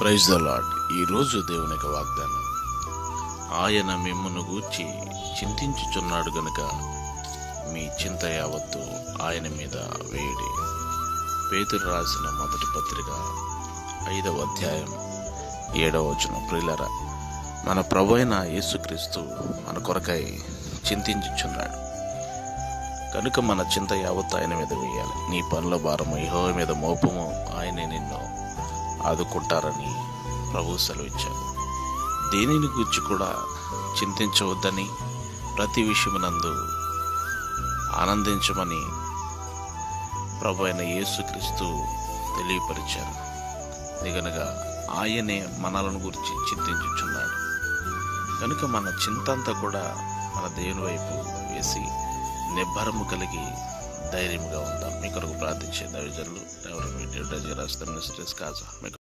Praise the lord ఈరోజు దేవుని యొక్క వాగ్దానం. ఆయన మిమ్మను గూర్చి చింతించుచున్నాడు గనుక మీ చింత యావత్తు ఆయన మీద వేయడి. పేతురు రాసిన మొదటి పత్రిక ఐదవ అధ్యాయం ఏడవ వచనం. ప్రియులరా మన ప్రభు అయిన యేసుక్రీస్తు మన కొరకై చింతించుచున్నాడు. కనుక మన చింత యావత్తు ఆయన మీద వేయాలి. నీ పనుల భారము యహో మీద మోపము ఆయనే నిన్ను ఆదుకుంటారని ప్రభు సెలవిచ్చారు. దేనిని గురించి కూడా చింతించవద్దని ప్రతి విషయమునందు ఆనందించమని ప్రభు అయిన యేసుక్రీస్తు తెలియపరిచారు. దిగనగా ఆయనే మనలను గురించి చింతించుచున్నాడు. కనుక మన చింతంతా కూడా మన దేవుని వైపు వేసి నిబ్బరము కలిగి ధైర్యంగా ఉందాం. మీ కొరకు ప్రార్థించే దైవజనులు ఎవరు? మీ రాస్తాం కాజా. మీకు